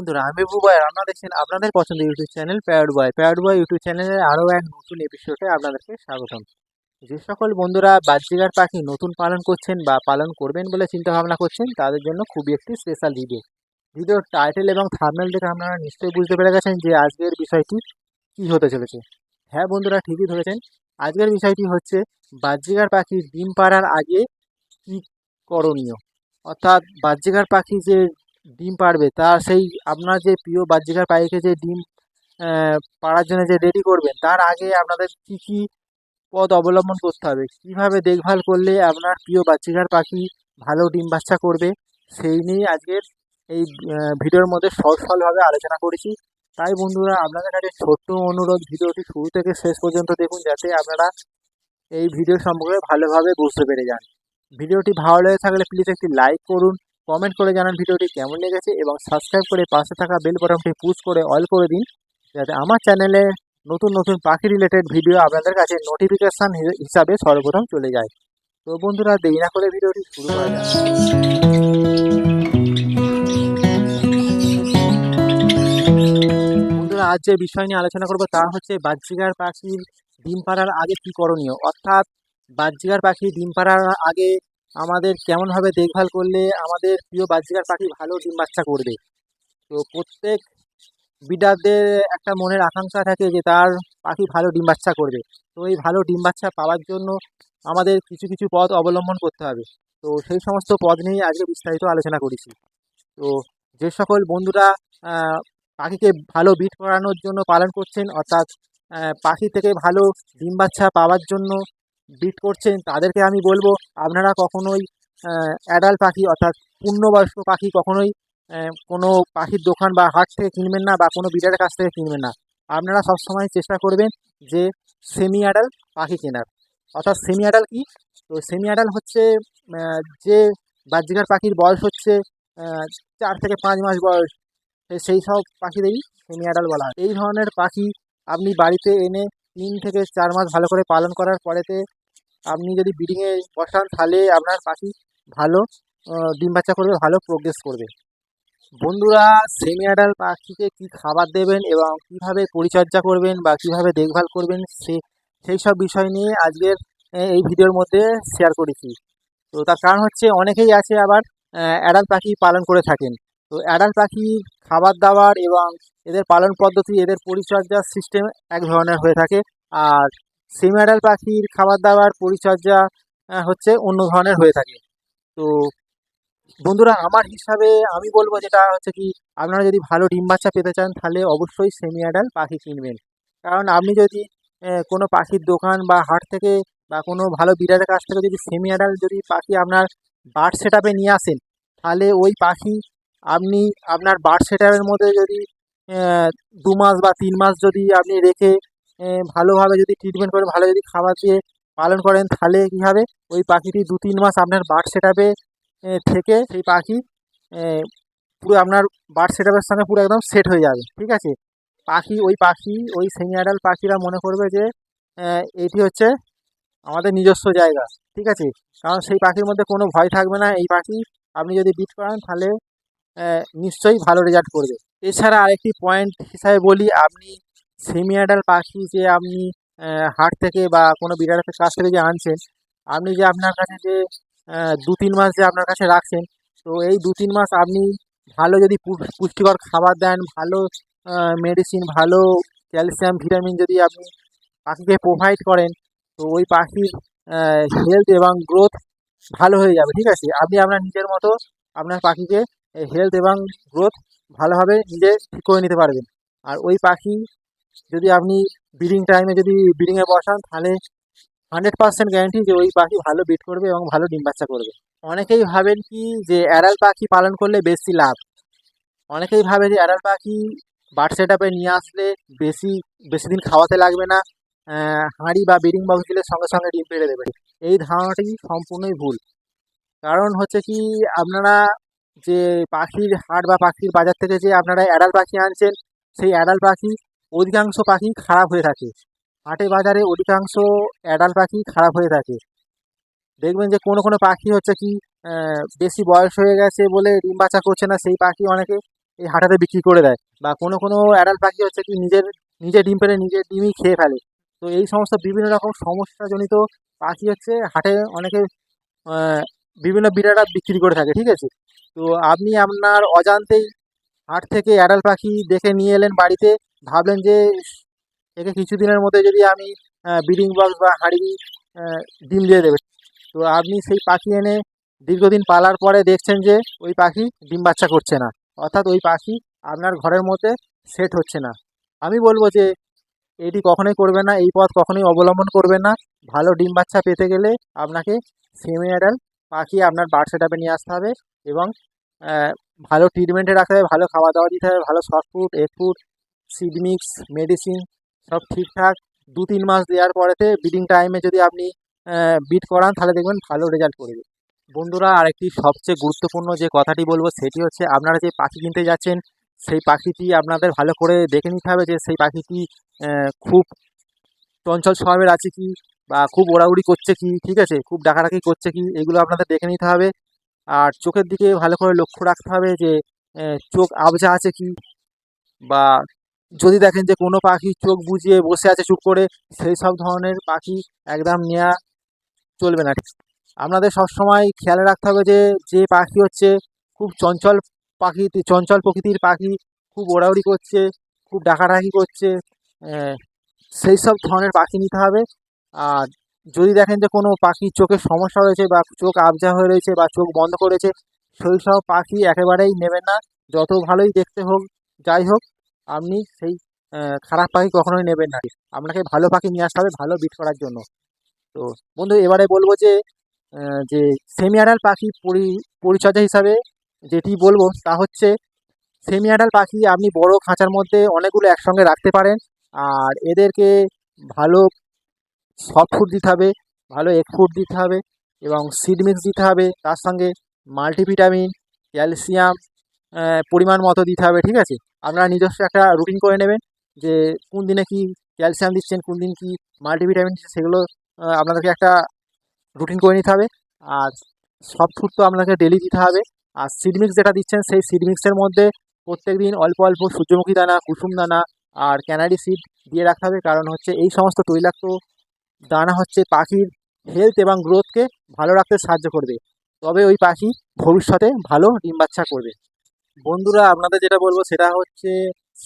বন্ধুরা, আমি বুবাই আপনারা দেখছেন আপনাদের পছন্দের YouTube channel pad boy pad boy YouTube চ্যানেলের আরও এক নতুন এপিসোডে আপনাদেরকে স্বাগতম। যে সকল বন্ধুরা বাহ্যিকার পাখি নতুন পালন করছেন বা পালন করবেন বলে চিন্তা ভাবনা করছেন, তাদের জন্য খুবই একটি স্পেশাল ভিডিও ভিডিওর টাইটেল এবং থার্মেল দেখে আপনারা নিশ্চয়ই বুঝতে পেরে গেছেন যে আজকের বিষয়টি কী হতে চলেছে। হ্যাঁ বন্ধুরা, ঠিকই ধরেছেন। আজকের বিষয়টি হচ্ছে বাহ্যিকার পাখির ডিম পাড়ার আগে কী করণীয়? অর্থাৎ বাহ্যিকার পাখি যে ডিম পারবে। তার সেই আপনার যে প্রিয় বাহ্যিকার পাখিকে যে ডিম পাড়ার জন্য যে রেডি করবেন, তার আগে আপনাদের কী কী পথ অবলম্বন করতে হবে? কীভাবে দেখভাল করলে আপনার প্রিয় বাচ্চিকার পাখি ভালো ডিম বাচ্চা করবে? সেই নিয়ে আজকের এই ভিডিওর মধ্যে সফলভাবে আলোচনা করেছি। তাই বন্ধুরা, আপনাদের কাছে ছোট্ট অনুরোধ, ভিডিওটি শুরু থেকে শেষ পর্যন্ত দেখুন, যাতে আপনারা এই ভিডিও সম্পর্কে ভালোভাবে বুঝতে পেরে যান। ভিডিওটি ভালো লেগে থাকলে প্লিজ একটি লাইক করুন কমেন্ট করে জানান ভিডিওটি কেমন লেগেছে এবং সাবস্ক্রাইব করে পাশে থাকা বেল বাটনটি পুশ করে অল করে দিন যাতে আমার চ্যানেলে নতুন নতুন পাখি রিলেটেড ভিডিও আপনাদের কাছে নোটিফিকেশান হিসাবে সর্বপ্রথম চলে যায়। তো বন্ধুরা, দেরি না করে ভিডিওটি শুরু করা বন্ধুরা, আজ যে বিষয় নিয়ে আলোচনা করব তা হচ্ছে বাহ্যিকার পাখির ডিম পাড়ার আগে কী করণীয়? অর্থাৎ বাহ্যিকার পাখি ডিম পাড়ার আগে আমাদের কেমনভাবে দেখভাল করলে আমাদের প্রিয় বাহ্যিকার পাখি ভালো ডিম বাচ্চা করবে? তো প্রত্যেক বিডারদের একটা মনের আকাঙ্ক্ষা থাকে যে তার পাখি ভালো ডিম বাচ্চা করবে। তো এই ভালো ডিম বাচ্চা পাওয়ার জন্য আমাদের কিছু কিছু পথ অবলম্বন করতে হবে। তো সেই সমস্ত পদ নিয়ে আজকে বিস্তারিত আলোচনা করেছি। তো যে সকল বন্ধুরা পাখিকে ভালো বিট করানোর জন্য পালন করছেন, অর্থাৎ পাখি থেকে ভালো ডিম বাচ্চা পাওয়ার জন্য বিট করছেন, তাদেরকে আমি বলব, আপনারা কখনোই অ্যাডাল্ট পাখি অর্থাৎ পূর্ণবয়স্ক পাখি কখনোই কোনো পাখির দোকান বা হাট থেকে কিনবেন না বা কোনো বিডারের কাছ থেকে কিনবেন না। আপনারা সবসময় চেষ্টা করবেন যে সেমি অ্যাডাল পাখি কেনার। অর্থাৎ সেমি অ্যাডাল কি? তো সেমি অ্যাডাল হচ্ছে যে বাহ্যিকার পাখির বয়স হচ্ছে চার থেকে পাঁচ মাস বয়স সেই সব পাখিদেরই সেমি অ্যাডাল বলা হয়। এই ধরনের পাখি আপনি বাড়িতে এনে তিন থেকে চার মাস ভালো করে পালন করার পরেতে আপনি যদি ব্রিডিংয়ে বসান, তাহলে আপনার পাখি ভালো ডিম বাচ্চা করবে, ভালো প্রোগ্রেস করবে। বন্ধুরা সেমি পাখিকে কী খাবার দেবেন এবং কীভাবে পরিচর্যা করবেন বা কীভাবে দেখভাল করবেন, সে, সেই সব বিষয় নিয়ে আজকের এই ভিডিওর মধ্যে শেয়ার করেছি। তো তার কারণ হচ্ছে, অনেকেই আছে আবার অ্যাডাল্ট পাখি পালন করে থাকেন। তো অ্যাডাল্ট পাখির খাবার দাবার এবং এদের পালন পদ্ধতি, এদের পরিচর্যার সিস্টেম এক ধরনের হয়ে থাকে। আর সেমি অ্যাডাল্ট পাখির খাবার দাবার পরিচর্যা হচ্ছে অন্য ধরনের হয়ে থাকে। তো বন্ধুরা, আমার হিসাবে আমি বলব যেটা হচ্ছে কি, আপনারা যদি ভালো ডিম বাচ্চা পেতে চান, তাহলে অবশ্যই সেমি অ্যাডাল্ট পাখি কিনবেন। কারণ আপনি যদি কোনো পাখির দোকান বা হাট থেকে বা কোনো ভালো বিড়ালের কাছ থেকে যদি সেমি অ্যাডাল্ট যদি পাখি আপনার বার্ড সেট নিয়ে আসেন, তাহলে ওই পাখি আপনি আপনার বার্ড সেট মধ্যে যদি দু মাস বা তিন মাস যদি আপনি রেখে ভালোভাবে যদি ট্রিটমেন্ট করে ভালো যদি খাবার দিয়ে পালন করেন, তাহলে কী হবে? ওই পাখিটি দু তিন মাস আপনার বার্ড সেটআপে থেকে সেই পাখি পুরো আপনার বার্ড সেট আপের সঙ্গে পুরো একদম সেট হয়ে যাবে, ঠিক আছে? পাখি, ওই পাখি, ওই সেমি অ্যাডাল পাখিরা মনে করবে যে এটি হচ্ছে আমাদের নিজস্ব জায়গা, ঠিক আছে? কারণ সেই পাখির মধ্যে কোনো ভয় থাকবে না, এই পাখি আপনি যদি বিট করান, তাহলে নিশ্চয়ই ভালো রেজাল্ট করবে। এছাড়া আরেকটি পয়েন্ট হিসাবে বলি, আপনি সেমি পাখি যে আপনি হাট থেকে বা কোনো বিড়ালের কাছ থেকে যে আনছেন, আপনি যে আপনার কাছে যে দু তিন মাস যে আপনার কাছে রাখছেন, তো এই দু তিন মাস আপনি ভালো যদি পুষ্টিকর খাবার দেন, ভালো মেডিসিন ভালো ক্যালসিয়াম ভিটামিন যদি আপনি পাখিকে প্রোভাইড করেন, তো ওই পাখির হেলথ এবং গ্রোথ ভালো হয়ে যাবে, ঠিক আছে? আপনি আপনার নিজের মতো আপনার পাখিকে হেলথ এবং গ্রোথ ভালোভাবে নিজে ঠিক করে নিতে পারবেন। আর ওই পাখি যদি আপনি ব্রিডিং টাইমে যদি ব্রিডিংয়ে বসান, তাহলে হান্ড্রেড পার্সেন্ট গ্যারান্টি যে ওই পাখি ভালো বিট করবে এবং ভালো ডিম বাচ্চা করবে। অনেকেই ভাবেন কি যে অ্যাডাল্ট পাখি পালন করলে বেশি লাভ? অনেকেই ভাবে যে অ্যাডাল্ট পাখি বার্ড সেট আপে নিয়ে আসলে বেশি বেশি দিন খাওয়াতে লাগবে না হাঁড়ি বা ব্রিডিং বক্স দিলে সঙ্গে সঙ্গে ডিম পেড়ে দেবে। এই ধারণাটি সম্পূর্ণই ভুল। কারণ হচ্ছে কি, আপনারা যে পাখির হাট বা পাখির বাজার থেকে যে আপনারা অ্যাডাল পাখি আনছেন, সেই অ্যাডাল পাখি অধিকাংশ পাখি খারাপ হয়ে থাকে। হাটে বাজারে অধিকাংশ অ্যাডাল্ট পাখি খারাপ হয়ে থাকে। দেখবেন যে কোনো কোনো পাখি হচ্ছে কি বেশি বয়স হয়ে গেছে বলে ডিম বাচ্চা করছে না, সেই পাখি অনেকে এই হাটাতে বিক্রি করে দেয়। বা কোনো কোনো অ্যাডাল্ট পাখি হচ্ছে কি, নিজের, নিজে ডিম পেড়ে নিজের ডিমই খেয়ে ফেলে। তো এই সমস্ত বিভিন্ন রকম সমস্যাজনিত পাখি হচ্ছে হাটে অনেকে বিভিন্ন বিড়ারা বিক্রি করে থাকে, ঠিক আছে? তো আপনি আপনার অজান্তেই হাট থেকে অ্যাডাল্ট পাখি দেখে নিয়ে এলেন বাড়িতে ভাবলেন যে, একে কিছুদিনের মধ্যে যদি আমি ব্রিডিং বক্স বা হাঁড়ি ডিম দিয়ে দেবে। তো আপনি সেই পাখি এনে দীর্ঘদিন পালার পরে দেখছেন যে, ওই পাখি ডিম বাচ্চা করছে না। অর্থাৎ ওই পাখি আপনার ঘরের মধ্যে সেট হচ্ছে না। আমি বলব যে, এটি কখনোই করবে না, এই পথ কখনোই অবলম্বন করবে না। ভালো ডিম বাচ্চা পেতে গেলে আপনাকে সেমি পাখি আপনার বার্ড সেট নিয়ে আসতে হবে এবং ভালো ট্রিটমেন্টে রাখতে হবে, ভালো খাওয়া দাওয়া দিতে হবে, ভালো soft food egg food seed mix medicine সব ঠিকঠাক। দু তিন মাস দেওয়ার পরেতে ব্রিডিং টাইমে যদি আপনি বিট করান, তাহলে দেখবেন ভালো রেজাল্ট করবে। বন্ধুরা, আরেকটি সবচেয়ে গুরুত্বপূর্ণ যে কথাটি বলব, সেটি হচ্ছে আপনারা যে পাখি কিনতে যাচ্ছেন, সেই পাখিটি আপনাদের ভালো করে দেখে নিতে হবে যে সেই পাখিটি খুব চঞ্চল স্বভাবের আছে কি, বা খুব ওড়াউড়ি করছে কি, ঠিক আছে? খুব ডাকাডাকি করছে কি, এগুলো আপনাদের দেখে নিতে হবে। আর চোখের দিকে ভালো করে লক্ষ্য রাখতে হবে যে চোখ আবজা আছে কি, বা যদি দেখেন যে কোনো পাখি চোখ বুজিয়ে বসে আছে চুপ করে, সেই সব ধরনের পাখি একদম নেওয়া চলবে না। আপনাদের সবসময় খেয়াল রাখতে হবে যে যে পাখি হচ্ছে খুব চঞ্চল পাখি, চঞ্চল প্রকৃতির পাখি, খুব ওড়াউড়ি করছে, খুব ডাকাডাকি করছে সেই সব ধরনের পাখি নিতে হবে। আর যদি দেখেন যে কোনো পাখির চোখের সমস্যা হয়েছে বা চোখ আবজা হয়ে রয়েছে বা চোখ বন্ধ করেছে, সেই সব পাখি একেবারেই নেবেন না। যত ভালোই দেখতে হোক, যাই হোক আপনি সেই খারাপ পাখি কখনোই নেবেন না। আপনাকে ভালো পাখি নিয়ে আসতে হবে, ভালো বিট করার জন্য। তো বন্ধু, এবারে বলব যে যে সেমি আডাল পাখি পরি, পরিচর্যা হিসাবে যেটি বলব, তা হচ্ছে সেমি পাখি আপনি বড় খাঁচার মধ্যে অনেকগুলো একসঙ্গে রাখতে পারেন। আর এদেরকে ভালো সফট ফুড দিতে হবে, ভালো এগ ফুড দিতে হবে এবং সিড মিক্স দিতে হবে। তার সঙ্গে মাল্টিভিটামিন ক্যালসিয়াম পরিমাণ মতো দিতে হবে, ঠিক আছে? আপনারা নিজস্ব একটা রুটিন করে নেবেন যে কোন দিনে কি ক্যালসিয়াম দিচ্ছেন, কোন দিন কি মাল্টিভিটামিন দিচ্ছেন, সেগুলো আপনাদেরকে একটা রুটিন করে নিতে হবে। আর সফট ফুড তো আপনাকে ডেলি দিতে হবে। আর সিডমিক্স যেটা দিচ্ছেন, সেই সিডমিক্সের মধ্যে প্রত্যেক দিন অল্প অল্প সূর্যমুখী দানা, কুসুম দানা আর ক্যানারি সিড দিয়ে রাখতে হবে। কারণ হচ্ছে এই সমস্ত তৈলাক্ত দানা হচ্ছে পাখির হেলথ এবং গ্রোথকে ভালো রাখতে সাহায্য করবে। তবে ওই পাখি ভবিষ্যতে ভালো ডিম বাচ্চা করবে। বন্ধুরা, আপনাদের যেটা বলব সেটা হচ্ছে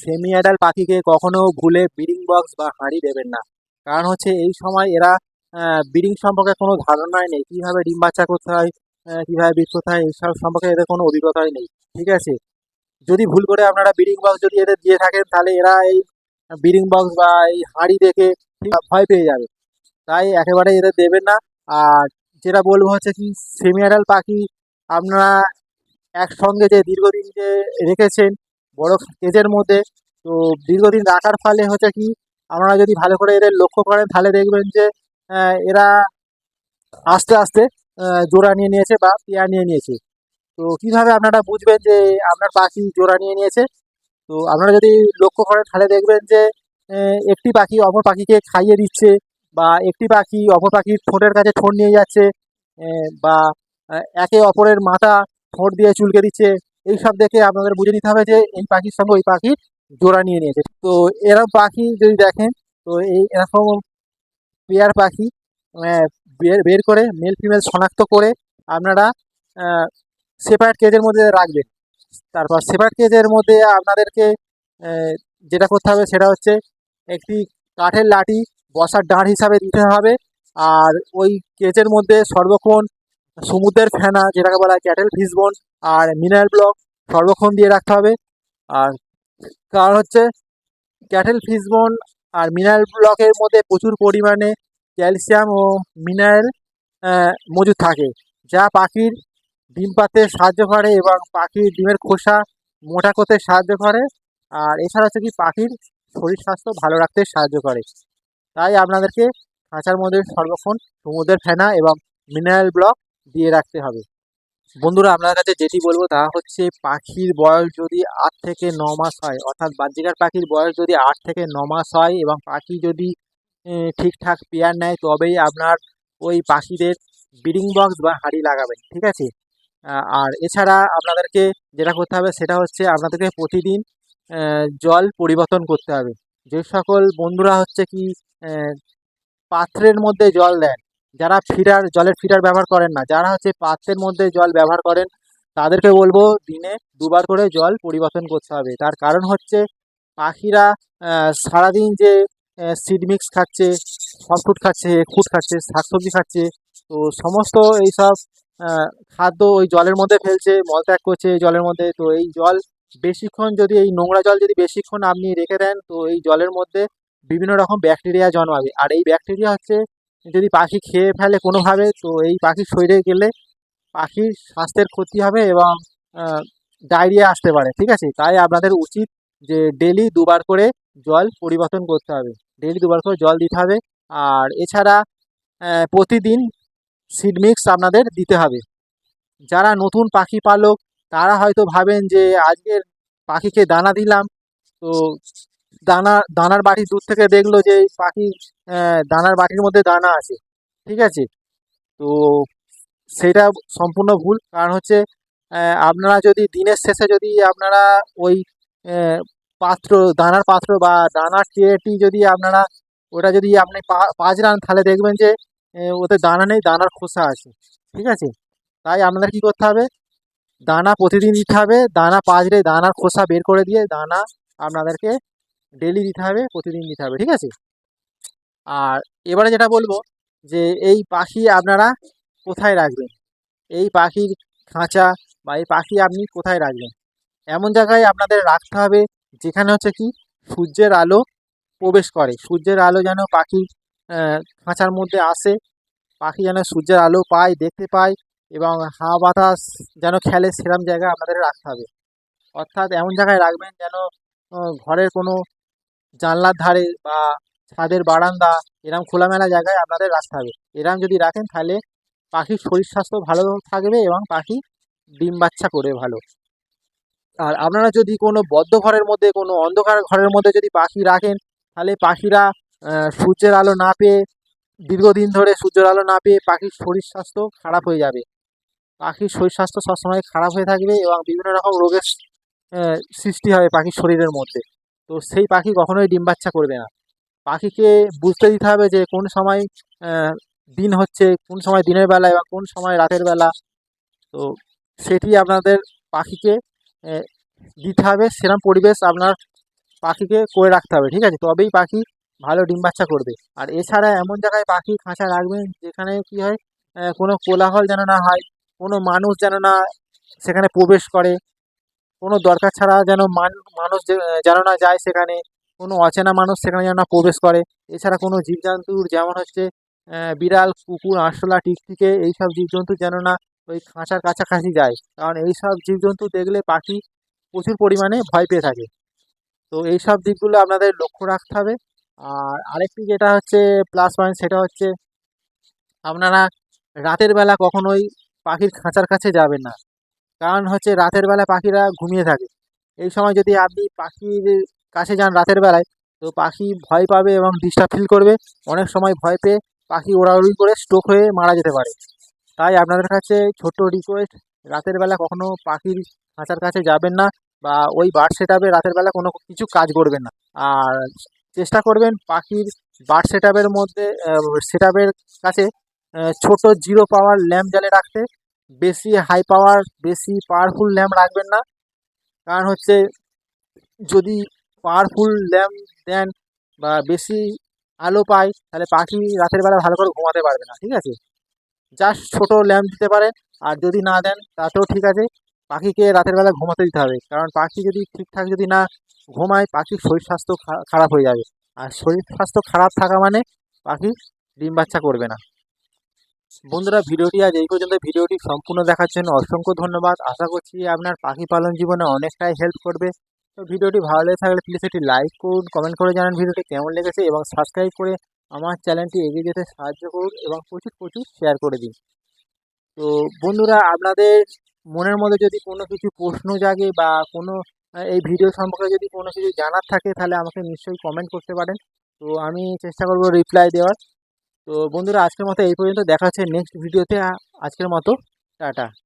সেমি অ্যাডাল্ট পাখিকে কখনো ভুলে ব্রিডিং বক্স বা হাঁড়ি দেবেন না। কারণ হচ্ছে এই সময় এরা ব্রিডিং সম্পর্কে কোনো ধারণাই নেই। কীভাবে ডিম বাচ্চা করতে হয় কীভাবে বিট করতে হয় এইসব সম্পর্কে এদের কোনো অভিজ্ঞতাই নেই। ঠিক আছে? যদি ভুল করে আপনারা ব্রিডিং বক্স যদি এদের দিয়ে থাকেন, তাহলে এরা এই ব্রিডিং বক্স বা এই হাঁড়ি দেখে ভয় পেয়ে যাবে। তাই একেবারে এদের দেবেন না। আর যেটা বলব হচ্ছে কি সেমি পাখি আপনারা একসঙ্গে যে দীর্ঘদিন যে রেখেছেন বড় কেজের মধ্যে, তো দীর্ঘদিন রাখার ফলে হচ্ছে কি, আপনারা যদি ভালো করে এদের লক্ষ্য করেন, তাহলে দেখবেন যে এরা আস্তে আস্তে জোড়া নিয়ে নিয়েছে বা পেয়ার নিয়ে নিয়েছে। তো কীভাবে আপনারা বুঝবেন যে আপনার পাখি জোড়া নিয়ে নিয়েছে? তো আপনারা যদি লক্ষ্য করেন, তাহলে দেখবেন যে একটি পাখি অপর পাখিকে খাইয়ে দিচ্ছে বা একটি পাখি অপর পাখির ঠোঁটের কাছে ঠোঁট নিয়ে যাচ্ছে বা একে অপরের মাথা ঠোঁট দিয়ে চুলকে দিচ্ছে। এই সব দেখে আপনাদের বুঝে নিতে হবে যে এই পাখির সঙ্গে ওই পাখি জোড়া নিয়ে নিয়েছে। তো এরকম পাখি যদি দেখেন, তো এই এরকম পেয়ার পাখি বের বের করে মেল ফিমেল শনাক্ত করে আপনারা সেপারেট কেজের মধ্যে রাখবেন। তারপর সেপারেট কেজের মধ্যে আপনাদেরকে যেটা করতে হবে সেটা হচ্ছে একটি কাঠের লাঠি বসার ডাঁড় হিসাবে দিতে হবে। আর ওই কেজের মধ্যে সর্বক্ষণ সমুদ্রের ফেনা, যেটাকে বলা হয় ক্যাটেল ফিশবোন আর মিনারেল ব্লক সর্বক্ষণ দিয়ে রাখতে হবে। আর কারণ হচ্ছে ক্যাটেল ফিশবোন আর মিনারেল ব্লকের মধ্যে প্রচুর পরিমাণে ক্যালসিয়াম ও মিনারেল মজুদ থাকে, যা পাখির ডিম পাতে সাহায্য করে এবং পাখির ডিমের খোসা মোটা করতে সাহায্য করে। আর এছাড়া হচ্ছে কি, পাখির শরীর স্বাস্থ্য ভালো রাখতে সাহায্য করে। তাই আপনাদেরকে খাঁচার মধ্যে সর্বক্ষণ সমুদ্রের ফেনা এবং মিনারেল ব্লক দিয়ে রাখতে হবে। বন্ধুরা আপনার কাছে যেটি বলব তা হচ্ছে পাখির বয়স যদি আট থেকে ন মাস হয়, অর্থাৎ বাহ্যিকার পাখির বয়স যদি আট থেকে ন মাস হয় এবং পাখি যদি ঠিকঠাক পেয়ার নেয়, তবেই আপনার ওই পাখিদের ব্রিডিং বক্স বা হাঁড়ি লাগাবেন, ঠিক আছে? আর এছাড়া আপনাদেরকে যেটা করতে হবে সেটা হচ্ছে আপনাদেরকে প্রতিদিন জল পরিবর্তন করতে হবে। যে সকল বন্ধুরা হচ্ছে কি পাত্রের মধ্যে জল দেন যারা ফিডার, জলের ফিডার ব্যবহার করেন না, যারা হচ্ছে পাত্রের মধ্যে জল ব্যবহার করেন, তাদেরকে বলব দিনে দুবার করে জল পরিবর্তন করতে হবে। তার কারণ হচ্ছে পাখিরা সারাদিন যে সিড মিক্স খাচ্ছে, ফল খাচ্ছে ফুড খাচ্ছে, শাকসবজি খাচ্ছে, তো সমস্ত এইসব খাদ্য ওই জলের মধ্যে ফেলছে মলত্যাগ করছে জলের মধ্যে, তো এই জল বেশিক্ষণ যদি, এই নোংরা জল যদি বেশিক্ষণ আপনি রেখে দেন, তো এই জলের মধ্যে বিভিন্ন রকম ব্যাকটেরিয়া জন্মাবে। আর এই ব্যাকটেরিয়া হচ্ছে যদি পাখি খেয়ে ফেলে কোনোভাবে, তো এই পাখির শরীরে গেলে পাখির স্বাস্থ্যের ক্ষতি হবে এবং ডায়রিয়া আসতে পারে, ঠিক আছে? তাই আপনাদের উচিত যে ডেলি দুবার করে জল পরিবর্তন করতে হবে। ডেলি দুবার করে জল দিতে হবে। আর এছাড়া প্রতিদিন সিড মিক্স আপনাদের দিতে হবে। যারা নতুন পাখি পালক, তারা হয়তো ভাবেন যে, আজকের পাখিকে দানা দিলাম। তো দানা, দানার বাটি দূর থেকে দেখল যে পাখি দানার বাটির মধ্যে দানা আছে, ঠিক আছে? তো সেটা সম্পূর্ণ ভুল, কারণ হচ্ছে আপনারা যদি দিনের শেষে যদি আপনারা ওই পাত্র, দানার পাত্র বা দানার ট্রেটি যদি আপনারা, ওটা যদি আপনি পা- পাঁচড়ান তাহলে দেখবেন যে ওতে দানা নেই, দানার খোসা আছে, ঠিক আছে? তাই আপনাদের কি করতে হবে? দানা প্রতিদিন দিতে হবে, দানা পাঁচড়ে দানার খোসা বের করে দিয়ে দানা আপনাদেরকে ডেলি দিতে হবে, প্রতিদিন দিতে হবে, ঠিক আছে? আর এবারে যেটা বলব যে এই পাখি আপনারা কোথায় রাখবেন? এই পাখির খাঁচা বা এই পাখি আপনি কোথায় রাখবেন? এমন জায়গায় আপনাদের রাখতে হবে যেখানে হচ্ছে কি সূর্যের আলো প্রবেশ করে। সূর্যের আলো যেন পাখি খাঁচার মধ্যে আসে, পাখি যেন সূর্যের আলো পায়, দেখতে পায় এবং হাওয়া বাতাস যেন খেলে সেরকম জায়গায় আপনাদের রাখতে হবে। অর্থাৎ এমন জায়গায় রাখবেন যেন ঘরের কোনো জানলার ধারে বা ছাদের বারান্দা এরকম খোলামেলা জায়গায় আপনাদের রাখতে হবে। এরকম যদি রাখেন, তাহলে পাখির শরীর স্বাস্থ্য ভালো থাকবে এবং পাখি ডিম বাচ্চা করে ভালো। আর আপনারা যদি কোনো বদ্ধ ঘরের মধ্যে, কোনো অন্ধকার ঘরের মধ্যে যদি পাখি রাখেন, তাহলে পাখিরা সূর্যের আলো না পেয়ে, দীর্ঘদিন ধরে সূর্যের আলো না পেয়ে পাখির শরীর স্বাস্থ্য খারাপ হয়ে যাবে। পাখির শরীর স্বাস্থ্য সবসময় খারাপ হয়ে থাকবে এবং বিভিন্ন রকম রোগের সৃষ্টি হবে পাখির শরীরের মধ্যে। তো সেই পাখি কখনোই ডিম বাচ্চা করবে না। পাখিকে বুঝতে দিতে হবে যে কোন সময় দিন হচ্ছে, কোন সময় দিনের বেলা বা কোন সময় রাতের বেলা। তো সেটি আপনাদের পাখিকে দিতে হবে। সেরকম পরিবেশ আপনার পাখিকে করে রাখতে হবে, ঠিক আছে? তবেই পাখি ভালো ডিম বাচ্চা করবে। আর এছাড়া এমন জায়গায় পাখি খাঁচা রাখবেন যেখানে কি হয় কোনো কোলাহল যেন না হয়, কোনো মানুষ যেন না সেখানে প্রবেশ করে। কোনো দরকার ছাড়া যেন মান- মানুষ যেন না যায় সেখানে, কোনো অচেনা মানুষ সেখানে যেন না প্রবেশ করে। এছাড়া কোনো জীবজন্তুর যেমন হচ্ছে বিড়াল, কুকুর, আরশোলা, টিকটিকে, এইসব জীবজন্তু যেন না ওই খাঁচার কাছাকাছি যায়। কারণ এইসব জীবজন্তু দেখলে পাখি প্রচুর পরিমাণে ভয় পেয়ে থাকে। তো এইসব দিকগুলো আপনাদের লক্ষ্য রাখতে হবে। আর আরেকটি যেটা হচ্ছে প্লাস পয়েন্ট সেটা হচ্ছে, আপনারা রাতের বেলা কখনোই পাখির খাঁচার কাছে যাবেন না। কারণ হচ্ছে রাতের বেলা পাখিরা ঘুমিয়ে থাকে। এই সময় যদি আপনি পাখির কাছে যান রাতের বেলায়, তো পাখি ভয় পাবে এবং ডিস্টার্ব ফিল করবে। অনেক সময় ভয় পেয়ে পাখি ওড়াউড়ি করে স্ট্রোক হয়ে মারা যেতে পারে। তাই আপনাদের কাছে ছোট্ট রিকোয়েস্ট রাতের বেলা কখনো পাখির খাঁচার কাছে যাবেন না বা ওই বার্ড সেট আপে রাতের বেলা কোনো কিছু কাজ করবেন না। আর চেষ্টা করবেন পাখির বার্ড সেট আপের মধ্যে সেট আপের কাছে ছোট জিরো পাওয়ার ল্যাম্প জ্বালে রাখতে। বেশি হাই পাওয়ার বেশি পাওয়ারফুল ল্যাম্প রাখবেন না। কারণ হচ্ছে, যদি পাওয়ারফুল ল্যাম্প দেন বা বেশি আলো পায়, তাহলে পাখি রাতের বেলা ভালো করে ঘুমাতে পারবে না, ঠিক আছে? জাস্ট ছোট ল্যাম্প দিতে পারেন, আর যদি না দেন, তাতেও ঠিক আছে, পাখিকে রাতের বেলা ঘুমাতে দিতে হবে। কারণ পাখি যদি ঠিকঠাক যদি না ঘুমায়, পাখির শরীর স্বাস্থ্য খারাপ হয়ে যাবে। আর শরীর স্বাস্থ্য খারাপ থাকা মানে পাখি ডিম বাচ্চা করবে না। বন্ধুরা, ভিডিওটি আজ এই পর্যন্ত। ভিডিওটি সম্পূর্ণ দেখার জন্য অসংখ্য ধন্যবাদ। আশা করছি আপনার পাখি পালন জীবনে অনেকটাই হেল্প করবে। তো ভিডিওটি ভালো লেগে থাকলে প্লিজ একটি লাইক করুন কমেন্ট করে জানান ভিডিওটি কেমন লেগেছে এবং সাবস্ক্রাইব করে আমার চ্যানেলটি এগিয়ে যেতে সাহায্য করুন এবং প্রচুর প্রচুর শেয়ার করে দিন। তো বন্ধুরা, আপনাদের মনের মধ্যে যদি কোনো কিছু প্রশ্ন জাগে বা কোনো এই ভিডিও সম্পর্কে যদি কোনো কিছু জানার থাকে, তাহলে আমাকে নিশ্চয়ই কমেন্ট করতে পারেন। তো আমি চেষ্টা করব রিপ্লাই দেওয়ার। তো বন্ধুরা আজকের মতো এই পর্যন্ত। দেখা হচ্ছে নেক্সট ভিডিওতে আজকের মতো টাটা।